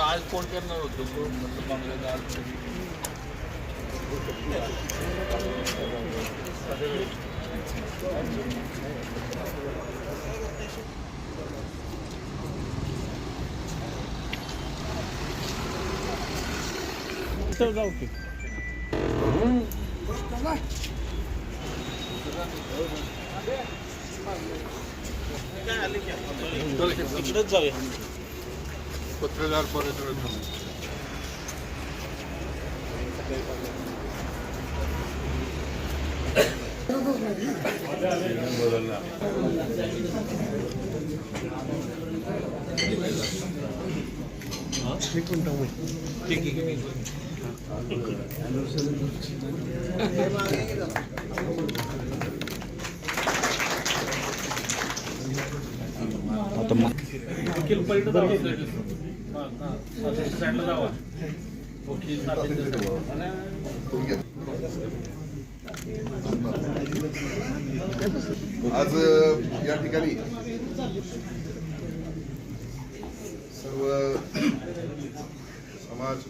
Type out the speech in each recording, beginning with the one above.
आज फोन करणार होतो? बंगल्यात आज. जाऊ की. इकडेच जाऊया. पत्रकार परिषद आता मग वकील साईडला जावा. आज या ठिकाणी सर्व समाज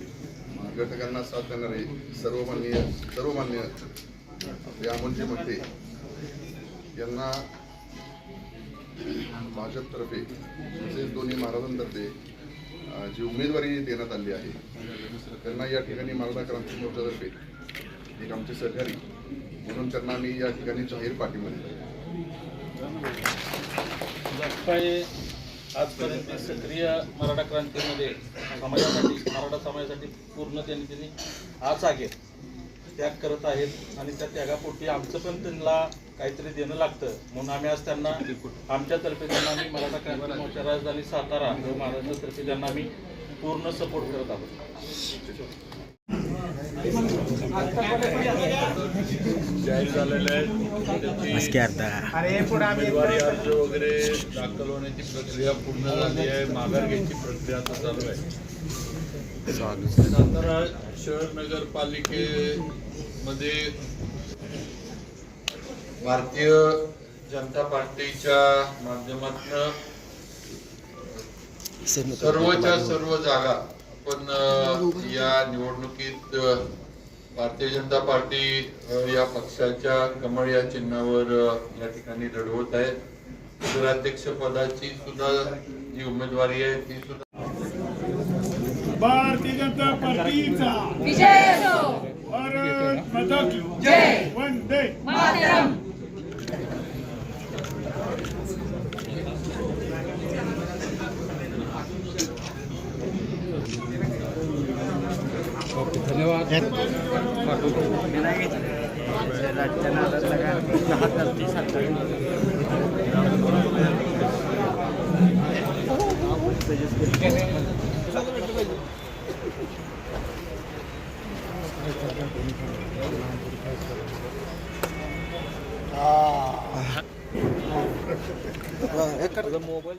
घटकांना साथ देणारे सर्वमान्य सर्वमान्य आपले अमोलजी यांना भाजपतर्फे तसेच दोन्ही महाराजांतर्फे जी उमेदवारी देण्यात आली आहे त्यांना या ठिकाणी मराठा क्रांती मोर्चातर्फे एक आमचे सहकारी म्हणून त्यांना आम्ही या ठिकाणी जाहीर पाठिंबा दिला. आजपर्यंत सक्रिय मराठा क्रांतीमध्ये समाजासाठी मराठा समाजासाठी पूर्ण त्यांनी त्यांनी आज आगे त्याग करत आहेत आणि त्या त्यागापोटी आमचं पण त्यांना काहीतरी देणं लागतं. म्हणून आम्ही आज त्यांना आमच्यातर्फे त्यांना आम्ही मराठा क्रांती मोर्चा राजधानी सातारा महाराष्ट्रातर्फे त्यांना आम्ही पूर्ण सपोर्ट करत आहोत. जाहीर झालेले आहेत त्याची उमेदवारी अर्ज वगैरे दाखल होण्याची प्रक्रिया पूर्ण झाली आहे. माघार घ्यायची प्रक्रिया आता चालू आहे. सातारा शहर नगरपालिकेमध्ये भारतीय जनता पार्टीच्या माध्यमातून सर्वच्या सर्व जागा आपण या निवडणुकीत भारतीय जनता पार्टी या पक्षाच्या कमळ या चिन्हावर या ठिकाणी लढवत आहे. नगराध्यक्ष पदाची सुद्धा जी उमेदवारी आहे ती सुद्धा भारतीय जनता पार्टीचा. विजय असो. भारत माता की जय. वंदे मातरम. धन्यवाद. मोबाईल